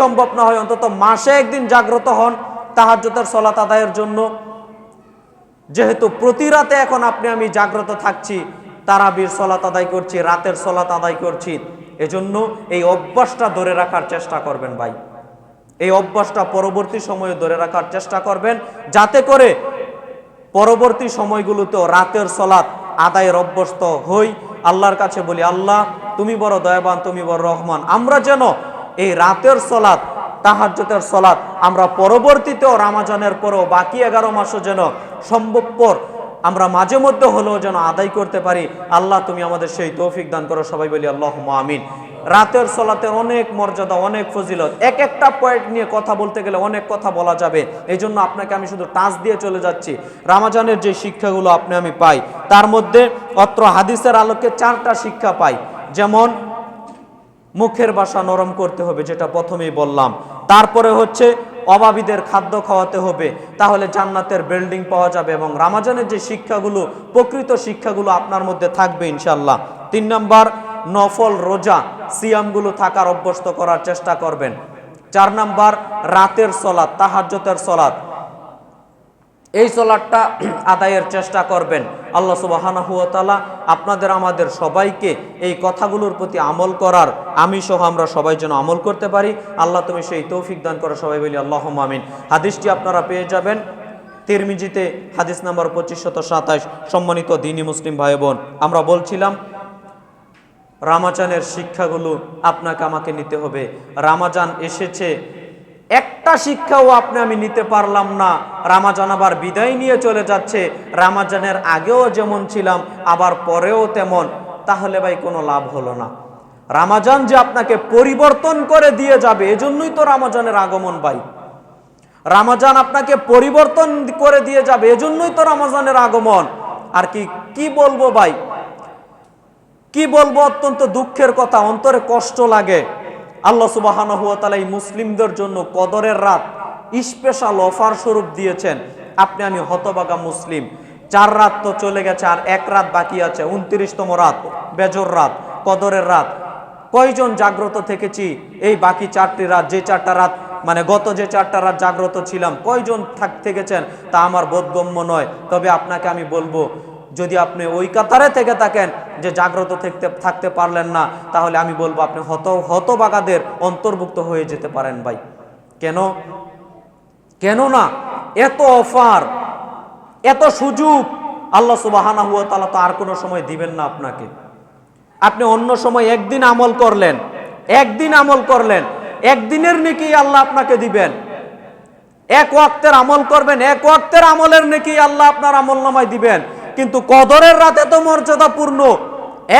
সম্ভব না হয়, অন্তত মাসে একদিন জাগ্রত হন তাহাজ্জুদের সলাত আদায়ের জন্য। যেহেতু প্রতি রাতে এখন আপনি আমি জাগ্রত থাকছি, তারাবির সলাত আদায় করছি, রাতের সলাত আদায় করছি, এজন্য এই অভ্যাসটা ধরে রাখার চেষ্টা করবেন ভাই। এই অভ্যাসটা পরবর্তী সময়ে ধরে রাখার চেষ্টা করবেন, যাতে করে পরবর্তী সময়গুলোতেও রাতের সলাৎ আদায়ের অভ্যস্ত হই। আল্লাহর কাছে বলি, আল্লাহ, তুমি বড় দয়াবান, তুমি বড় রহমান। আমরা যেন এই রাতের সলাৎ তাহাজ্জতের সলাৎ, আমরা পরবর্তীতেও রামাজানের পরেও বাকি এগারো মাসও যেন সম্ভবপর, আমরা মাঝে মধ্যে হলেও যেন আদায় করতে পারি। আল্লাহ তুমি আমাদের সেই তৌফিক দান করো, সবাই বলি আল্লাহ আমিন। রাতের সলাতের অনেক মর্যাদা, অনেক ফজিলত, এক একটা পয়েন্ট নিয়ে কথা বলতে গেলে অনেক কথা বলা যাবে। এই জন্য আপনাকে আমি শুধু টাচ দিয়ে চলে যাচ্ছি। রামাজানের যে শিক্ষাগুলো আপনি আমি পাই, তার মধ্যে অত্র হাদিসের আলোকে চারটা শিক্ষা পাই। যেমন মুখের বাসা নরম করতে হবে, যেটা প্রথমেই বললাম। তারপরে হচ্ছে অভাবীদের খাদ্য খাওয়াতে হবে, তাহলে জান্নাতের বিল্ডিং পাওয়া যাবে এবং রামাজানের যে শিক্ষাগুলো, প্রকৃত শিক্ষাগুলো আপনার মধ্যে থাকবে ইনশাল্লাহ তিন নম্বর, নফল রোজা, সিয়ামগুলো থাকার অভ্যস্ত করার চেষ্টা করবেন। চার নাম্বার, রাতের সলাৎ তাহাজ্জতের সলাৎ। এই সলাটটা আদায়ের চেষ্টা করবেন। আল্লাহ সুবাহানা আপনাদের, আমাদের সবাইকে এই কথাগুলোর প্রতি আমল করার আমি সহ আমরা সবাই যেন আমল করতে পারি। আল্লাহ তুমি সেই তৌফিক দান করো সবাই বলি আল্লাহ আমিন। হাদিসটি আপনারা পেয়ে যাবেন। তিরমিজিতে হাদিস নাম্বার পঁচিশ শত সাতাশ সম্মানিত দিনী মুসলিম ভাই বোন আমরা বলছিলাম, রামাজানের শিক্ষাগুলো আপনাকে আমাকে নিতে হবে। রামাজান এসেছে একটা শিক্ষাও আপনি আমি নিতে পারলাম না। রামাজান আবার বিদায় নিয়ে চলে যাচ্ছে। রামাজানের আগেও যেমন ছিলাম, আবার পরেও তেমন। তাহলে ভাই কোনো লাভ হলো না। রামাজান যে আপনাকে পরিবর্তন করে দিয়ে যাবে, এজন্যই তো রামাজানের আগমন ভাই। রামাজান আপনাকে পরিবর্তন করে দিয়ে যাবে, এজন্যই তো রামাজানের আগমন। আর কি কি বলব ভাই? কি বলব? অত্যন্ত দুঃখের কথা, অন্তরে কষ্ট লাগে। আল্লাহ এই মুসলিমদের জন্য কদরের রাত স্পেশাল অফার স্বরূপ দিয়েছেন। আপনি, আমি হতবাগা মুসলিম। চার রাত তো চলে গেছে আর এক রাত বাকি আছে। উনত্রিশতম রাত, বেজর রাত, কদরের রাত। কয়জন জাগ্রত থেকেছি? এই বাকি চারটি রাত, যে চারটা রাত মানে গত যে চারটা রাত জাগ্রত ছিলাম, কয়জন থাক, থেকেছেন তা আমার বোধগম্য নয়। তবে আপনাকে আমি বলব যদি আপনি ওই কাতারে থেকে থাকেন যে জাগ্রত থাকতে থাকতে পারলেন না, তাহলে আমি বলব আপনি হত, হতবাগাদের অন্তর্ভুক্ত হয়ে যেতে পারেন ভাই। কেন? কেন না এত অফার, এত সুযোগ আল্লাহ সুবাহানা হুয়া তালা তো আর কোনো সময় দিবেন না আপনাকে। আপনি অন্য সময় একদিন আমল করলেন, একদিন আমল করলেন, একদিনের নেকি আল্লাহ আপনাকে দিবেন। এক ওয়াক্তের আমল করবেন, এক ওয়াক্তের আমলের নেকি আল্লাহ আপনার আমল নামায় দিবেন। কিন্তু কদরের রাতে তো মর্যাদাপূর্ণ।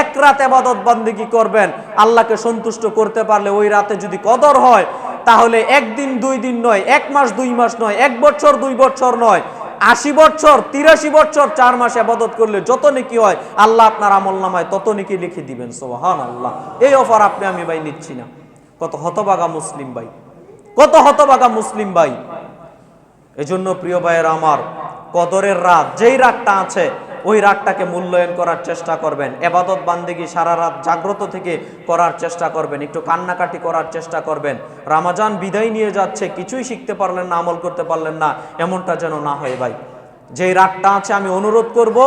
এক রাত এবাদত বান্দিগি করবেন? আল্লাহকে সন্তুষ্ট করতে পারলে ওই রাতে যদি কদর হয়, তাহলে একদিন দুই দিন নয়, এক মাস দুই মাস নয়, এক বছর দুই বছর নয়, আশি বছর, তিরাশি বছর, চার মাস আবাদত করলে যত নেকি হয়, আল্লাহ আপনার আমল নামায় তত নেকি লিখে দিবেন সোহান আল্লাহ এই অফার আপনি আমি ভাই নিচ্ছি না। কত হতবাগা মুসলিম ভাই, কত হতবাগা মুসলিম ভাই। এজন্য প্রিয় ভাইয়ের আমার কদরের রাত, যেই রাতটা আছে, ওই রাতটাকে মূল্যায়ন করার চেষ্টা করবেন। এবাদত বান্দিগি সারা রাত জাগ্রত থেকে করার চেষ্টা করবেন, একটু কান্নাকাটি করার চেষ্টা করবেন। রামাজান বিদায় নিয়ে যাচ্ছে, কিছুই শিখতে পারলেন না, আমল করতে পারলেন না, এমনটা যেন না হয় ভাই। যেই রাতটা আছে, আমি অনুরোধ করব,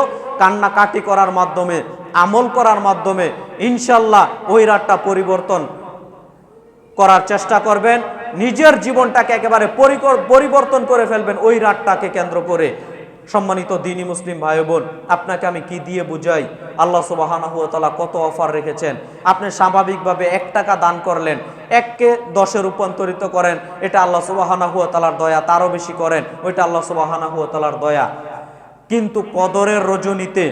কান্নাকাটি করার মাধ্যমে, আমল করার মাধ্যমে, ইনশাল্লাহ ওই রাতটা পরিবর্তন করার চেষ্টা করবেন। নিজের জীবনটাকে একেবারে পরিবর্তন করে ফেলবেন, ওই রাতটাকে কেন্দ্র করে। সম্মানিত দিনী মুসলিম ভাই বোন, আপনাকে আমি কি দিয়ে বুঝাই? আল্লাহ তাআলা কত অফার রেখেছেন। আপনি স্বাভাবিকভাবে এক টাকা দান করলেন, এককে দশে রূপান্তরিত করেন, এটা আল্লাহ সুবাহানাহু তালার দয়া, তারও বেশি করেন, ওইটা আল্লাহ সুবাহানাহু তালার দয়া। কিন্তু কদরের রজনীতে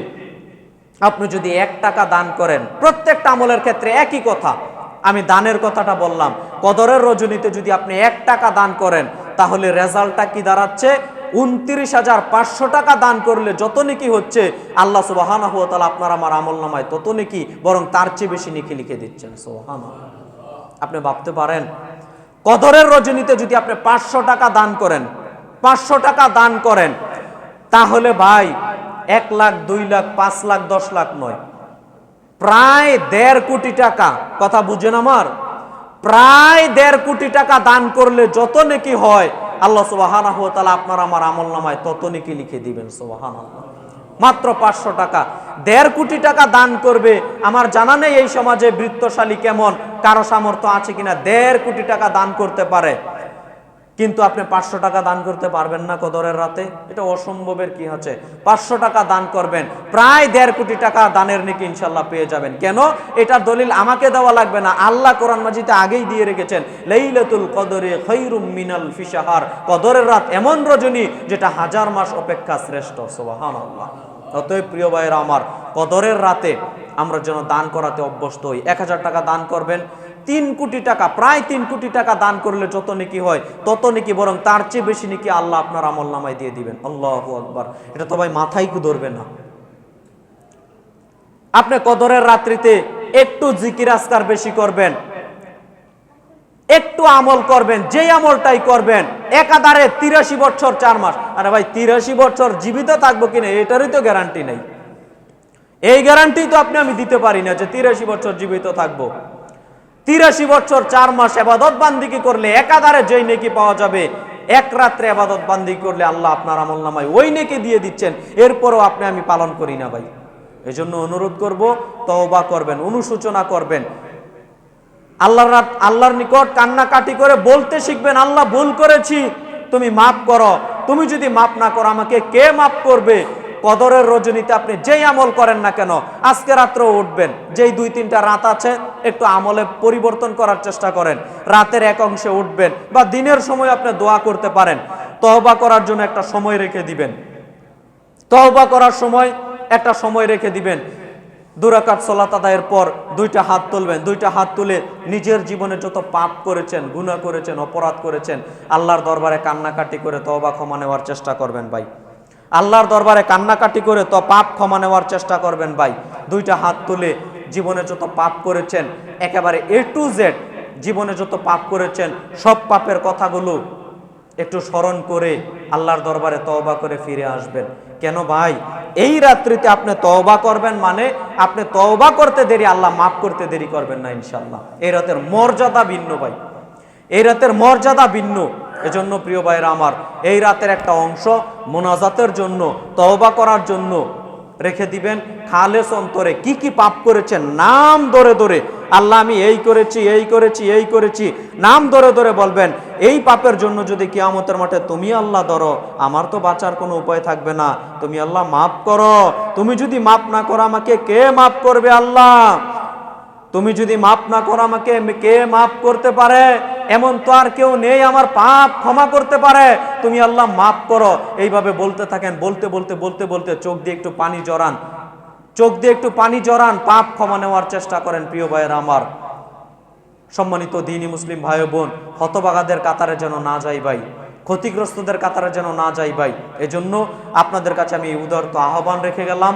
আপনি যদি এক টাকা দান করেন, প্রত্যেকটা আমলের ক্ষেত্রে একই কথা, আমি দানের কথাটা বললাম, কদরের রজনীতে যদি আপনি এক টাকা দান করেন, তাহলে রেজাল্টটা কি দাঁড়াচ্ছে? উনত্রিশ হাজার পাঁচশো টাকা দান করলে যত নাকি হচ্ছে, আল্লাহ সুবাহানা হুয়া আপনার আমার আমল নামায় তত নাকি বরং তার চেয়ে বেশি নিকি লিখে দিচ্ছেন সোহান আপনি ভাবতে পারেন, কদরের রজনীতে যদি আপনি পাঁচশো টাকা দান করেন, পাঁচশো টাকা দান করেন, তাহলে ভাই, এক লাখ, দুই লাখ, পাঁচ লাখ, দশ লাখ নয়। প্রায় দেড় কোটি টাকা, কথা বুঝেন আমার, প্রায় দেড় কোটি টাকা দান করলে যত নাকি হয় আল্লাহ সুবাহান আপনার আমার আমল নামায় তত নেকি লিখে দিবেন সোবাহান মাত্র পাঁচশো টাকা। দেড় কোটি টাকা দান করবে। আমার জানা নেই এই সমাজে বৃত্তশালী কেমন, কারও সামর্থ্য আছে কিনা। দেড় কোটি টাকা দান করতে পারে। কিন্তু আপনি পাঁচশো টাকা দান করতে পারবেন না কদরের রাতে। এটা অসম্ভবের কি হচ্ছে পাঁচশো টাকা দান করবেন, প্রায় দেড় কোটি টাকা দানের নাকি ইনশাল্লাহ পেয়ে যাবেন। কেন? এটার দলিল আমাকে দেওয়া লাগবে না। আল্লাহ কোরআন মাজিতে আগেই দিয়ে রেখেছেন, লাইলাতুল কদরে খৈরুম মিনাল ফিসাহার কদরের রাত এমন রজনী যেটা হাজার মাস অপেক্ষা শ্রেষ্ঠ সোবাহান আল্লাহ অতএব প্রিয় ভাইয়েরা আমার, কদরের রাতে আমরা যেন দান করাতে অভ্যস্ত হই। এক হাজার টাকা দান করবেন তিন কোটি টাকা, প্রায় তিন কোটি টাকা দান করলে যত নাকি হয়, তত নাকি, বরং তার চেয়ে বেশি নাকি আল্লাহ আপনার আমল নামায় দিয়ে দিবেন। আল্লাহ আকবার। এটা তো ভাই মাথায় ধরবে না। আপনি কদরের রাত্রিতে একটু জিকির আসকার বেশি করবেন, একটু আমল করবেন, যেই আমলটাই করবেন, একাধারে তিরাশি বছর চার মাস। আরে ভাই, তিরাশি বছর জীবিত থাকব কিনা, এটারই তো গ্যারান্টি নেই। এই গ্যারান্টি তো আপনি, আমি দিতে পারি না যে তিরাশি বছর জীবিত থাকব। তিরাশি বছর, চার মাস এবাদত বান্দিকি করলে একাধারে যেই নেকি পাওয়া যাবে? এক রাত্রে আবাদত বান্দি করলে আল্লাহ আপনার আমল নামায় ওই নেকি দিয়ে দিচ্ছেন। এরপরও আপনি আমি পালন করি না ভাই। এই জন্য অনুরোধ করব, তওবা করবেন অনুসূচনা করবেন। আল্লাহর আল্লাহর নিকট কান্নাকাটি করে বলতে শিখবেন, আল্লাহ, ভুল করেছি। তুমি মাফ করো। তুমি যদি মাফ না করো, আমাকে কে মাফ করবে? কদরের রজনীতে আপনি যেই আমল করেন না কেন, আজকে রাত্রে উঠবেন। যেই দুই তিনটা রাত আছে, একটু আমলে পরিবর্তন করার চেষ্টা করেন। রাতের এক অংশে উঠবেন বা দিনের সময় আপনি দোয়া করতে পারেন। তহবা করার জন্য একটা সময় রেখে দিবেন। তহবা করার সময় একটা সময় রেখে দিবেন। দুরাকাত সলাত আদায়ের পর দুইটা হাত তুলবেন। দুইটা হাত তুলে নিজের জীবনে যত পাপ করেছেন, গুনাহ করেছেন, অপরাধ করেছেন, আল্লাহর দরবারে কান্নাকাটি করে তওবা ক্ষমা নেওয়ার চেষ্টা করবেন ভাই। আল্লাহর দরবারে কান্নাকাটি করে তো পাপ ক্ষমা নেওয়ার চেষ্টা করবেন ভাই। দুইটা হাত তুলে জীবনে যত পাপ করেছেন, একেবারে এ টু জেড জীবনে যত পাপ করেছেন, সব পাপের কথাগুলো একটু স্মরণ করে আল্লাহর দরবারে তওবা করে ফিরে আসবেন। কেন ভাই? এই রাত্রিতে আপনি তওবা করবেন মানে আপনি তওবা করতে দেরি, আল্লাহ মাফ করতে দেরি করবেন না ইনশাল্লাহ এই রাতের মর্যাদা ভিন্ন ভাই। এই রাতের মর্যাদা ভিন্ন। এজন্য প্রিয় ভাইরা আমার, এই রাতের একটা অংশ মোনাজাতের জন্য, তওবা করার জন্য রেখে দিবেন। খালেস অন্তরে কি কি পাপ করেছেন নাম ধরে ধরে, আল্লাহ আমি এই করেছি এই করেছি এই করেছি, নাম ধরে ধরে বলবেন, এই পাপের জন্য যদি কিয়ামতের মাঠে তুমি আল্লাহ ধরো, আমার তো বাঁচার কোনো উপায় থাকবে না। তুমি আল্লাহ মাফ করো, তুমি যদি মাফ না করো আমাকে কে মাফ করবে আল্লাহ? তুমি যদি মাফ না করো আমাকে, কে মাফ করতে পারে? এমন তো আর কেউ নেই, আমার পাপ ক্ষমা করতে পারে। তুমি আল্লাহ মাফ করো। এইভাবে বলতে থাকেন, বলতে বলতে বলতে বলতে চোখ দিয়ে একটু পানি জড়ান। চোখ দিয়ে একটু পানি জড়ান, পাপ ক্ষমা নেওয়ার চেষ্টা করেন প্রিয় ভাইয়ের আমার। সম্মানিত দিনী মুসলিম ভাই বোন হতবাগাদের কাতারে যেন না যাই ভাই, ক্ষতিগ্রস্তদের কাতারে যেন না যাই ভাই, এজন্য আপনাদের কাছে আমি উদারত আহ্বান রেখে গেলাম।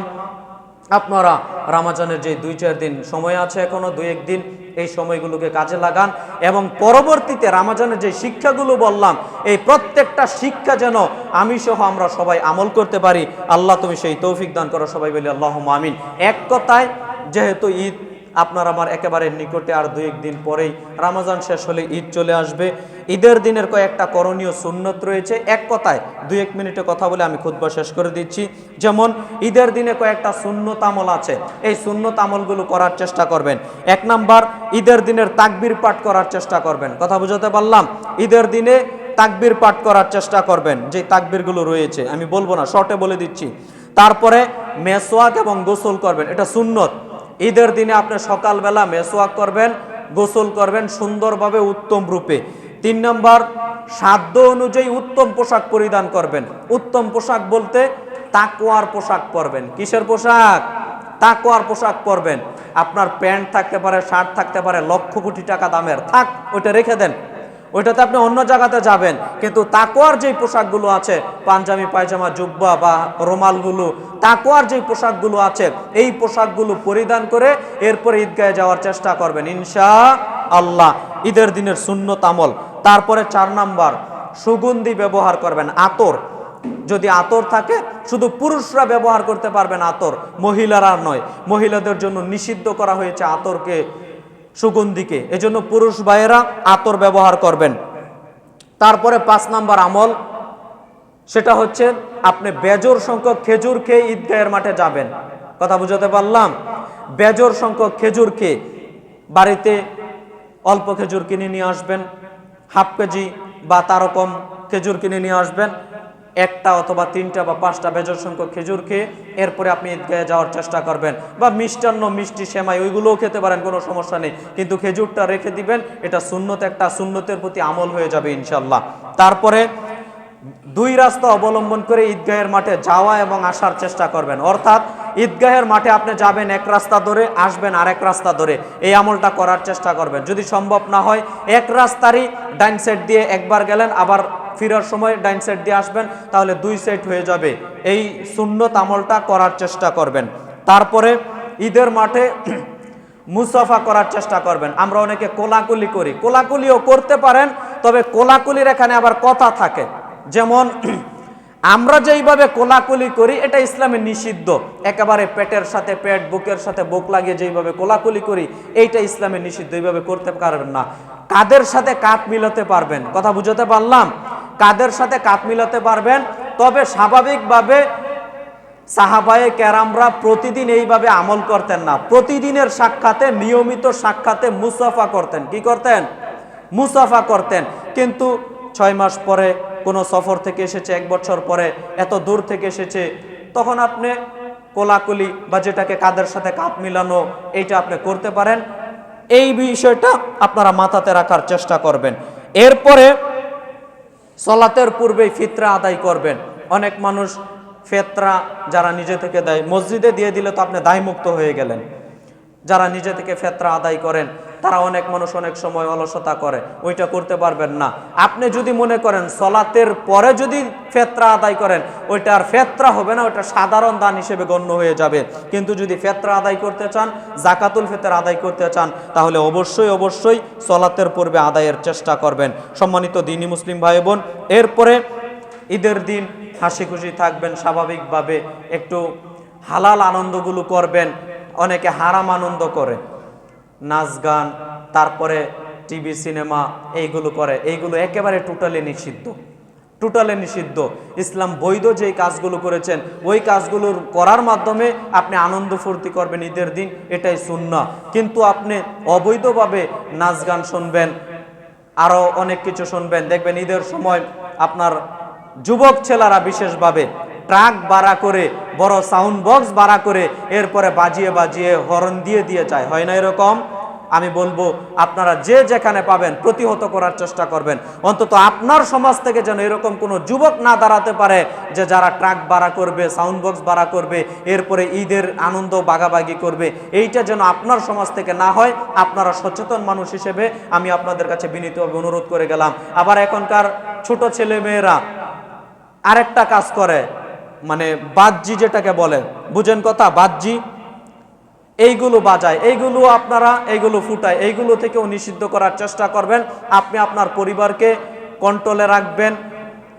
আপনারা রামাজানের যে দুই, চার দিন সময় আছে এখনও, দুই একদিন এই সময়গুলোকে কাজে লাগান এবং পরবর্তীতে রামাজানের যে শিক্ষাগুলো বললাম, এই প্রত্যেকটা শিক্ষা যেন আমি সহ আমরা সবাই আমল করতে পারি। আল্লাহ তুমি সেই তৌফিক দান করো সবাই বলি আল্লাহ আমিন। এক কথায়, যেহেতু ঈদ আপনার আমার একেবারে নিকটে আর দুই একদিন পরেই রামাজান শেষ হলে ঈদ চলে আসবে। ঈদের দিনের কয়েকটা করণীয় সুন্নত রয়েছে। এক কথায় দুই এক মিনিটে কথা বলে আমি খুদ্া শেষ করে দিচ্ছি। যেমন, ঈদের দিনে কয়েকটা সুন্নত আমল আছে। এই সুন্নত আমলগুলো করার চেষ্টা করবেন। এক নাম্বার, ঈদের দিনের তাকবির পাঠ করার চেষ্টা করবেন। কথা বুঝাতে পারলাম? ঈদের দিনে তাকবির পাঠ করার চেষ্টা করবেন। যে তাকবিরগুলো রয়েছে, আমি বলব না, শর্টে বলে দিচ্ছি। তারপরে মেসোয়াক এবং গোসল করবেন। এটা সুন্নত। ঈদের দিনে আপনি সকালবেলা মেসোয়াক করবেন, গোসল করবেন সুন্দরভাবে উত্তম রূপে। তিন নম্বর, সাধ্য অনুযায়ী উত্তম পোশাক পরিধান করবেন। উত্তম পোশাক বলতে তাকোয়ার পোশাক পরবেন। কিসের পোশাক? তাকোয়ার পোশাক পরবেন। আপনার প্যান্ট থাকতে পারে, শার্ট থাকতে পারে, লক্ষ কোটি টাকা দামের। থাক, ওইটা রেখে দেন। ওইটাতে আপনি অন্য জায়গাতে যাবেন। কিন্তু তাকোয়ার যেই পোশাকগুলো আছে, পাঞ্জাবি, পায়জামা, জুব্বা বা রোমালগুলো তাকোয়ার যেই পোশাকগুলো আছে, এই পোশাকগুলো পরিধান করে এরপরে ঈদগাহে যাওয়ার চেষ্টা করবেন ইনশা আল্লাহ ঈদের দিনের শূন্য তামল তারপরে চার নাম্বার, সুগন্ধি ব্যবহার করবেন, আতর। যদি আতর থাকে, শুধু পুরুষরা ব্যবহার করতে পারবেন আতর, মহিলারা নয়। মহিলাদের জন্য নিষিদ্ধ করা হয়েছে আতরকে সুগন্ধিকে। এজন্য পুরুষ ভাইয়েরা আতর ব্যবহার করবেন। তারপরে পাঁচ নাম্বার আমল, সেটা হচ্ছে আপনি বেজোর সংখ্যক খেজুর খেয়ে ঈদগাহের মাঠে যাবেন। কথা বুঝাতে পারলাম? বেজোর সংখ্যক খেজুর খেয়ে বাড়িতে অল্প খেজুর কিনে নিয়ে আসবেন, হাফ কেজি বা তারও কম খেজুর কিনে নিয়ে আসবেন। একটা অথবা তিনটা বা পাঁচটা বেজর সংখ্যক খেজুর খেয়ে এরপরে আপনি ঈদগাহে যাওয়ার চেষ্টা করবেন। বা মিষ্টান্ন, মিষ্টি, সেমাই, ওইগুলোও খেতে পারেন, কোনো সমস্যা নেই। কিন্তু খেজুরটা রেখে দিবেন, এটা সুন্নত, একটা সুন্নতের প্রতি আমল হয়ে যাবে ইনশাল্লাহ তারপরে দুই রাস্তা অবলম্বন করে ঈদগাহের মাঠে যাওয়া এবং আসার চেষ্টা করবেন। অর্থাৎ ঈদগাহের মাঠে আপনি যাবেন এক রাস্তা ধরে, আসবেন আরেক রাস্তা ধরে। এই আমলটা করার চেষ্টা করবেন। যদি সম্ভব না হয়, এক রাস্তারই ডাইন সেট দিয়ে একবার গেলেন, আবার ফেরার সময় ডাইন সেট দিয়ে আসবেন, তাহলে দুই সাইড হয়ে যাবে। এই সুন্নত আমলটা করার চেষ্টা করবেন। তারপরে ঈদের মাঠে মুসাফা করার চেষ্টা করবেন। আমরা অনেকে কোলাকুলি করি। কোলাকুলিও করতে পারেন, তবে কোলাকুলির এখানে আবার কথা থাকে। যেমন, আমরা যেইভাবে কোলাকুলি করি, এটা ইসলামে নিষিদ্ধ। একেবারে পেটের সাথে পেট, বুকের সাথে বুক লাগিয়ে যেইভাবে কোলাকুলি করি, এইটা ইসলামে নিষিদ্ধ। এইভাবে করতে পারবেন না। কাদের সাথে কাত মিলাতে পারবেন? কথা বুঝাতে পারলাম? কাদের সাথে কাত মিলাতে পারবেন? তবে স্বাভাবিকভাবে সাহাবায়ে ক্যারামরা প্রতিদিন এইভাবে আমল করতেন না। প্রতিদিনের সাক্ষাতে, নিয়মিত সাক্ষাতে মুসাফা করতেন। কি করতেন? মুসাফা করতেন। কিন্তু ছয় মাস পরে কোনো সফর থেকে এসেছে এক বছর পরে, এত দূর থেকে এসেছে, তখন আপনি কোলাকুলি বা যেটাকে কাদের সাথে কাপ মিলানো, এইটা আপনি করতে পারেন। এই বিষয়টা আপনারা মাথাতে রাখার চেষ্টা করবেন। এরপরে সলাতের পূর্বেই ফিতরা আদায় করবেন। অনেক মানুষ ফেতরা যারা নিজে থেকে দেয়, মসজিদে দিয়ে দিলে তো আপনি দায়মুক্ত হয়ে গেলেন। যারা নিজে থেকে ফেতরা আদায় করেন তারা অনেক মানুষ অনেক সময় অলসতা করে, ওইটা করতে পারবেন না। আপনি যদি মনে করেন সলাতের পরে যদি ফেতরা আদায় করেন, ওইটা আর ফেতরা হবে না, ওইটা সাধারণ দান হিসেবে গণ্য হয়ে যাবে। কিন্তু যদি ফেতরা আদায় করতে চান, জাকাতুল ফেতর আদায় করতে চান, তাহলে অবশ্যই অবশ্যই সলাতের পূর্বে আদায়ের চেষ্টা করবেন। সম্মানিত দিনী মুসলিম ভাই বোন এরপরে ঈদের দিন হাসি খুশি থাকবেন, স্বাভাবিকভাবে একটু হালাল আনন্দগুলো করবেন, অনেকে হারাম আনন্দ করে। নাচ গান, তারপরে টিভি, সিনেমা, এইগুলো করে। এইগুলো একেবারে টোটালি নিষিদ্ধ। টোটালি নিষিদ্ধ। ইসলাম বৈধ যেই কাজগুলো করেছেন, ওই কাজগুলোর করার মাধ্যমে আপনি আনন্দ ফুর্তি করবেন ঈদের দিন, এটাই শূন্য কিন্তু আপনি অবৈধভাবে নাচ গান শুনবেন আরও অনেক কিছু শুনবেন। দেখবেন ঈদের সময় আপনার যুবক ছেলেরা বিশেষভাবে ট্রাক ভাড়া করে, বড় সাউন্ড বক্স ভাড়া করে, এরপরে বাজিয়ে বাজিয়ে হরন দিয়ে দিয়ে যায়। হয় না এরকম? আমি বলব, আপনারা যে যেখানে পাবেন, প্রতিহত করার চেষ্টা করবেন। অন্তত আপনার সমাজ থেকে যেন এরকম কোনো যুবক না দাঁড়াতে পারে যে যারা ট্রাক ভাড়া করবে সাউন্ড বক্স ভাড়া করবে, এরপরে ঈদের আনন্দ বাগাবাগি করবে। এইটা যেন আপনার সমাজ থেকে না হয়, আপনারা সচেতন মানুষ হিসেবে আমি আপনাদের কাছে বিনীতভাবে অনুরোধ করে গেলাম। আবার এখনকার ছোট ছেলে মেয়েরা আরেকটা কাজ করে। মানে বাজ্জি যেটাকে বলে, বুঝেন কথা? বাজ্জি। এইগুলো বাজায়, এইগুলো আপনারা, এইগুলো ফুটায়, এইগুলো থেকেও নিষিদ্ধ করার চেষ্টা করবেন। আপনি আপনার পরিবারকে কন্ট্রোলে রাখবেন,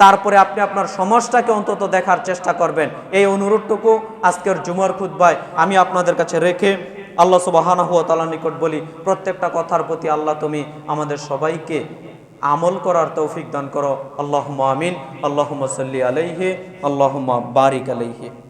তারপরে আপনি আপনার সমাজটাকে অন্তত দেখার চেষ্টা করবেন। এই অনুরোধটুকু আজকের জুমার খুদ্বায় আমি আপনাদের কাছে রেখে আল্লাহ সুবাহানা হুয়া তালা নিকট বলি, প্রত্যেকটা কথার প্রতি আল্লাহ তুমি আমাদের সবাইকে আমল করার তৌফিক দান করো। আল্লাহ আমিন। আল্লাহ সাল্লি আলাইহে। আল্লাহ বারিক আলাইহে।